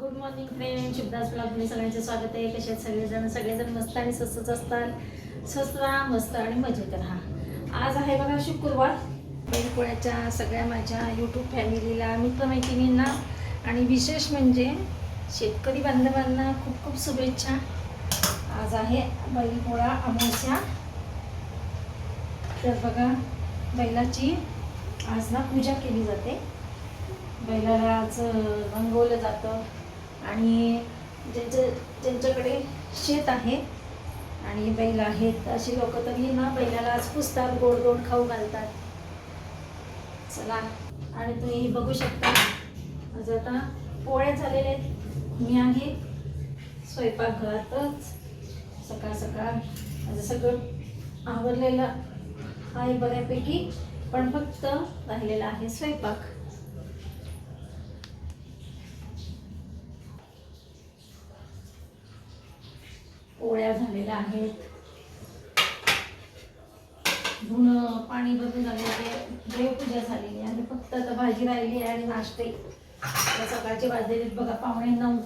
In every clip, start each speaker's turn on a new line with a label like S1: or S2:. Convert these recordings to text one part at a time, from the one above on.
S1: Good morning friend Shivdas ब्लॉगमध्ये सगळ्यांचे स्वागत आहे. कसे आहेत सगळेजण? सगळेजण मस्त आणि स्वस्तच असतात. स्वस्त राहा मस्त आणि मजेत राहा आज आहे बघा शुक्रवार. बैलपोळ्याच्या सगळ्या माझ्या यूट्यूब फॅमिलीला मित्रमैत्रिणींना आणि विशेष म्हणजे शेतकरी बांधवांना खूप खूप शुभेच्छा. आज आहे बैलपोळा अमावस्या. तर बघा बैलाची आज ना पूजा केली जाते. बैलाला आज रंगवलं जातं. आणि ज्यांच्या ज्यांच्याकडे शेत आहे आणि बैल आहेत अशी लोक तरी ना बैलाला आज पुसतात गोड गोड खाऊ घालतात. चला आणि तुम्ही बघू शकता आज आता पोळ्या झालेल्या आहेत. मी आहे स्वयंपाकघरातच. सकाळ सकाळ माझं सगळं आवरलेलं आहे बऱ्यापैकी पण फक्त राहिलेला आहे स्वयंपाक. पोळ्या झालेल्या आहेत. धुणं पाणी भरून झालेले देवपूजा झालेली आहे. आणि फक्त आता भाजी राहिली आहे आणि नाश्ते. सकाळचे वाजलेले बघा पाहुणे नऊ.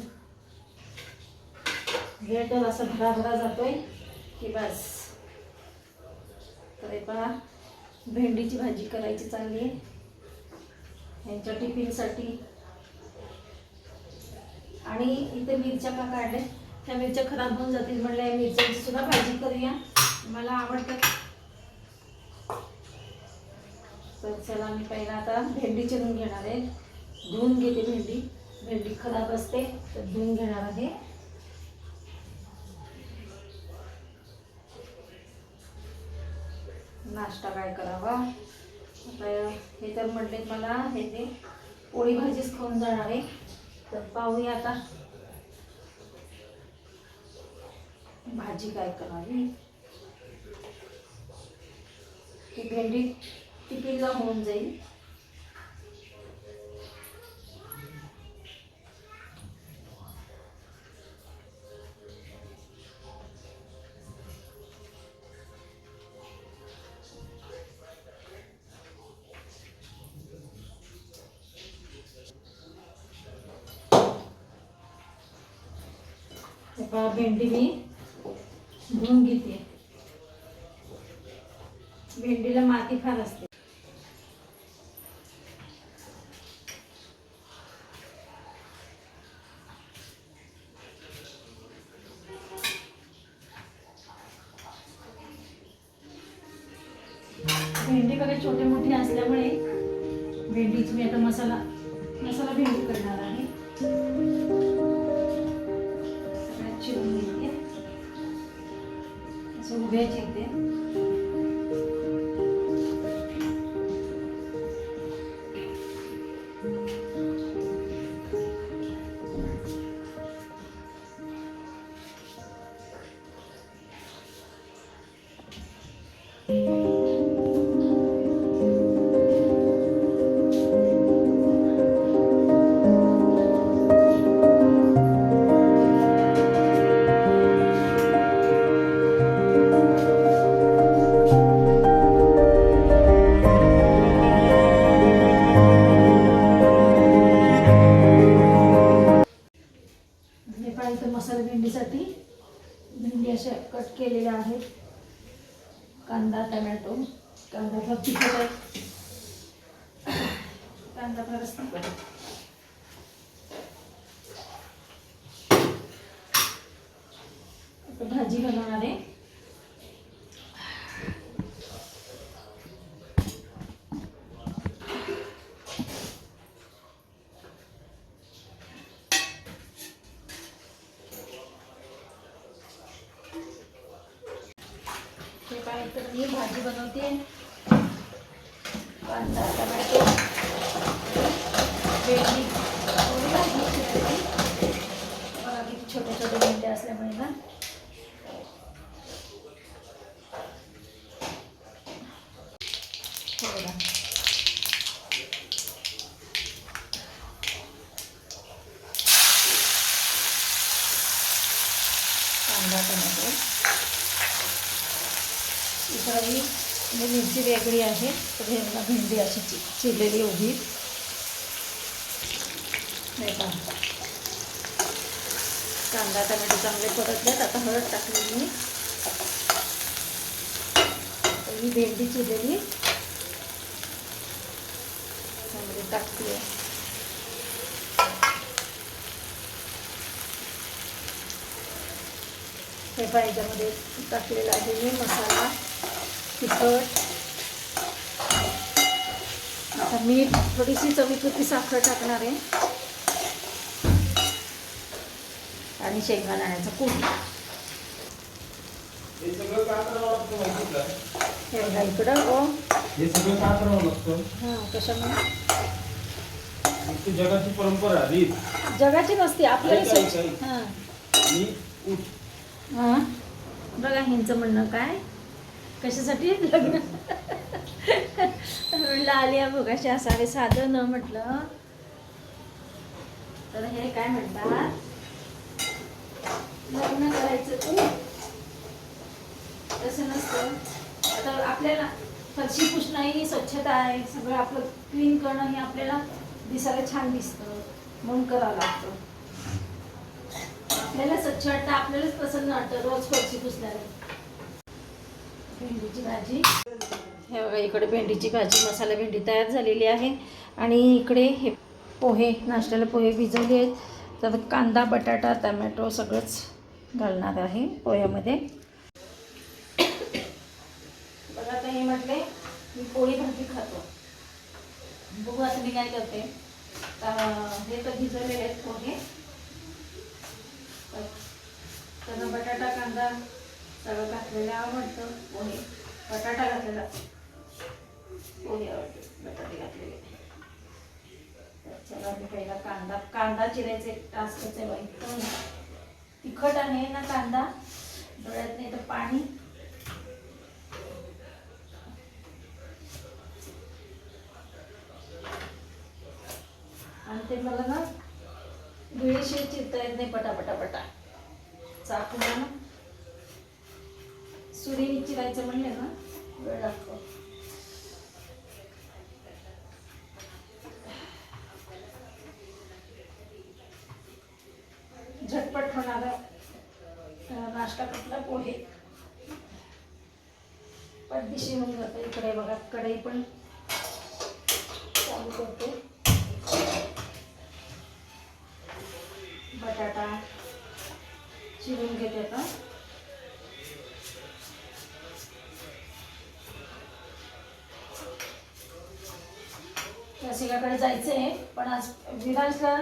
S1: वेळ तर असं भराभरा जातोय की बस. तर पहा भेंडीची भाजी करायची चालली आहे. यांच्या टिफिनसाठी. आणि इथे मिरच्या का काढल्या. त्या मिरच्या खराब होऊन जातील म्हणल्या या मिरच्यांची सुद्धा भाजी करूया. मला आवडतात तर चला मी पहिला आता भेंडी चिरून घेणार आहे. धुवून घेते भेंडी. भेंडी खराब असते तर धुवून घेणार आहे. नाश्ता काय करावा? आता हे तर म्हटले मला हे ते पोळी भाजीच खाऊन जाणार आहे. तर पाहूया आता. भाजी काय करावी ती भेंडी टिफिनला होऊन जाईल. भेंडी मी धुवून घेते. भेंडीला माती फार असते. भेंडी बघा छोटे मोठी असल्यामुळे भेंडीची मी आता मसाला मसाला भेंडी करणार आहे. कांदा फारच तिखट आता भाजी बनवणार आहे. हे काय मी भाजी बनवते. कांदा टमॅटो. वेगळी थोडी भाजी चिरते. बघा किती छोटे छोटे भेंडे असल्यामुळे ना. कांदा ही म्हणजे मिरची वेगळी आहे तर ह्यांना भेंडी अशी चि चिरलेली उभी. नाही का? कांदा टमॅटो चांगले परतलेत. आता हळद टाकली मी. ही भेंडी चिरलेली. चांगली टाकते. हे पहा याच्यामध्ये टाकलेला आहे मी मसाला तिखट. आता मीठ थोडीशी चवीपुरती साखर टाकणार आहे. आणि शेंगदाण्याचं कूट
S2: हे का?
S1: हे बघा इकडं ओ.
S2: हे सगळं का करावं लागतं?
S1: हां कशामुळे?
S2: ती जगाची परंपरा रीत.
S1: जगाची नसते आपल्याला
S2: ऐक, ऐक,
S1: स्वच्छ-
S2: ऐक.
S1: हां.
S2: आणि उठ
S1: हां. बघा ह्यांचं म्हणणं काय? कशासाठी लग्न? म्हणलं बघाशी असावे साधं न म्हटलं. तर हे काय म्हणतात? लग्न करायचं तू तसं नसतं. आता आपल्याला फरशी पुसणं ही स्वच्छता आहे. सगळं आपलं क्लीन करणं हे आपल्याला दिसायला छान दिसतं. म्हणून करावं लागतं. आपल्याला स्वच्छ वाटतं आपल्यालाच पसंत वाटतं रोज फरशी पुसणारे. भेंडीची भाजी. हे बघा इकडे भेंडीची भाजी मसाला भेंडी तयार झालेली आहे. आणि इकडे हे पोहे नाश्त्याला पोहे भिजवले आहेत. तर कांदा बटाटा टमॅटो सगळंच घालणार आहे पोह्यामध्ये. बघा आता हे म्हटले मी पोळी भाजी खातो. बघू असं मी काय करते. तर हे तर भिजवलेले आहेत पोहे. तर बटाटा कांदा सगळं घातलेलं आवडतं पोहे. बटाटा घातलेला. पोहे आवडते बटाटे घातलेले. चला मी पहिला कांदा कांदा चिरायचे टास्कच आहे बाई तिखट आणि ना कांदा. डोळ्यात नाही तर पाणी. आणि ते मला ना वेळेशी चिरता येत नाही पटापटा पटा. चाकूला ना सुरीने चिरायचं म्हणले ना वेळ लागतो. नाश्ता कसला पोहे पटदिशी होऊन म्हणजे जातं इकडे बघा कढई पण चालू करते. बटाटा चिरून घेते आता. रसिकाकडे जायचं आहे पण आज विराजला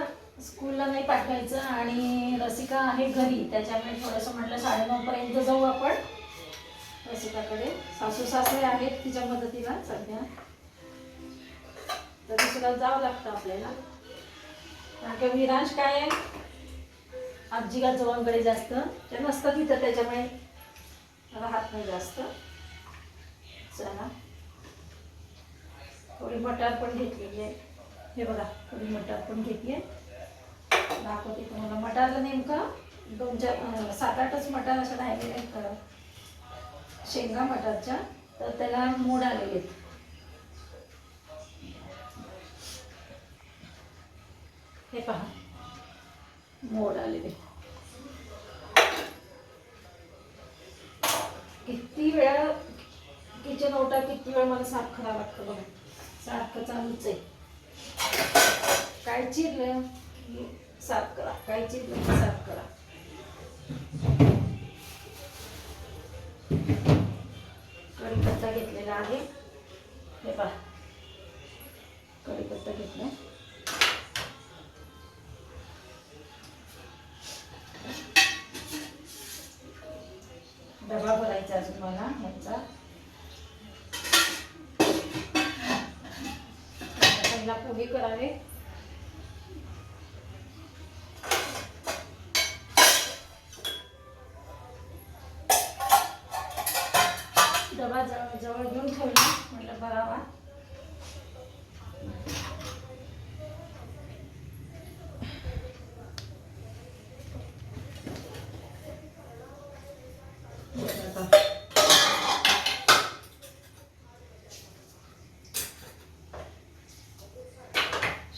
S1: स्कूलला नाही पाठवायचं आणि रसिका आहे घरी त्याच्यामुळे थोडंसं म्हटलं साडेनऊपर्यंत जाऊ आपण. रसिकाकडे. सासू सासरे आहेत तिच्या मदतीला सध्या. तर तिला जावं लागतं आपल्याला. कारण की विराज काय आहे? आजी आजोबांकडे जास्त. ते नसतं तिथं त्याच्यामुळे राहत नाही जास्त. चला. थोडी मटार पण घेतलेली आहे. हे बघा थोडी मटार पण घेतली आहे. दाखवते तुम्हाला. मटारला नेमकं दोन चार सात आठच मटार अशा राहिलेल्या आहेत शेंगा मटारच्या. तर त्याला मोड आलेले आहेत. हे पहा. मोड आलेले. किती वेळा किचन ओटा किती वेळ मला साफ करावं लागतं बघा. सारखं चालूच आहे. काय चिरलं? साफ करा. काय साफ करा. कढीपत्ता घेतलेला आहे. हे पहा. कढीपत्ता घेतला डबा भरायचा अजून मला ह्याचा. पहिला पोहे करावे. डबा जवळ जवळ घेऊन ठेवला. म्हटलं बघावा.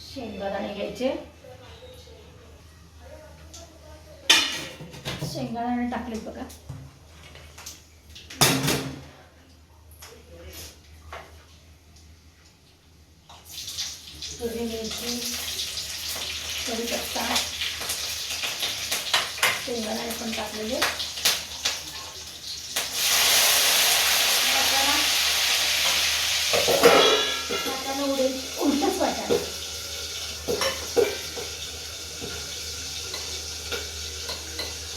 S1: शेंगदाणे घ्यायचे. शेंगदाणे टाकलेत बघा. मिरची कढीपत्ता शेंगदाणे पण टाकलेले वाटाणा वाटाणा उडेल उलटच वाटाणा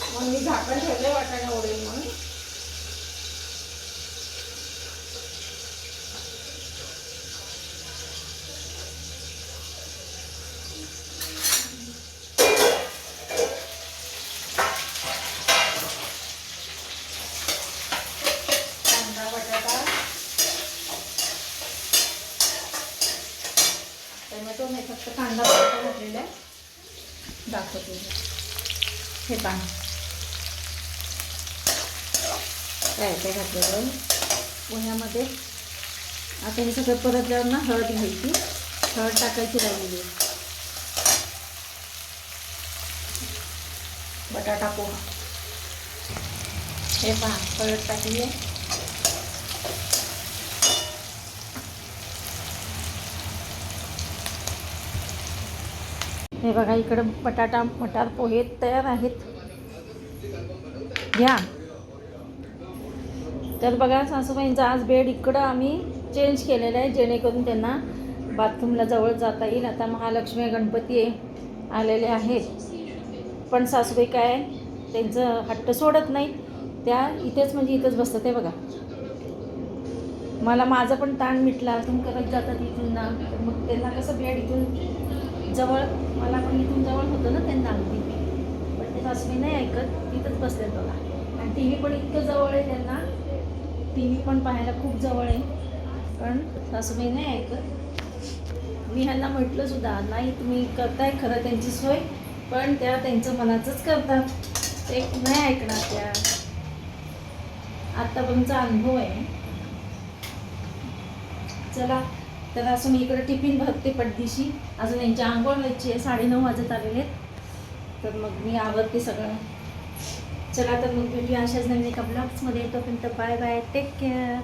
S1: मग मी झाकण ठेवले वाटाणा उडेल म्हणून कांदा बटाटा टोमॅटो नाही फक्त कांदा बटाटा घातलेला आहे दाखवते मी. हे पहा. काय काय घातलेलं पोह्यामध्ये. आता हे सगळं परतल्यावर ना हळद घ्यायची. हळद टाकायची राहिलेली. बटाटा पोहा. हे पहा हळद टाकली आहे. हे बघा इकडं बटाटा मटार पोहे तयार आहेत. घ्या. तर बघा सासूबाईंचा आज बेड इकडं आम्ही चेंज केलेलं आहे जेणेकरून त्यांना बाथरूमला जवळ जाता येईल. आता महालक्ष्मी गणपती आलेले आहेत. पण सासूबाई काय त्यांचं हट्ट सोडत नाही त्या इथेच म्हणजे इथेच बसतात ते बघा. मला माझं पण ताण मिटला तुम्ही करत जातात इथून ना. तर मग त्यांना कसं बेड इथून जवळ मला पण इथून जवळ होतं ना त्यांना अगदी पण ते सासवी नाही ऐकत तिथंच बसले बघा. आणि टी व्ही पण इतकं जवळ आहे त्यांना. टी व्ही पण पाहायला खूप जवळ आहे. पण सासूबाई नाही ऐकत. मी ह्यांना म्हटलं सुद्धा नाही तुम्ही करताय खरं त्यांची सोय पण त्या त्यांचं मनाचंच करतात. ते नाही ऐकणार त्या. आत्तापर्यंतचा अनुभव आहे. चला तर असं मी इकडे टिफिन भरते पडदिशी अजून यांची आंघोळ व्हायची आहे साडेनऊ वाजत आलेले आहेत. तर मग मी आवडते सगळं. चला तर मग भेटूया अशाच नवीन एका ब्लॉग्समध्ये तोपर्यंत बाय बाय टेक केअर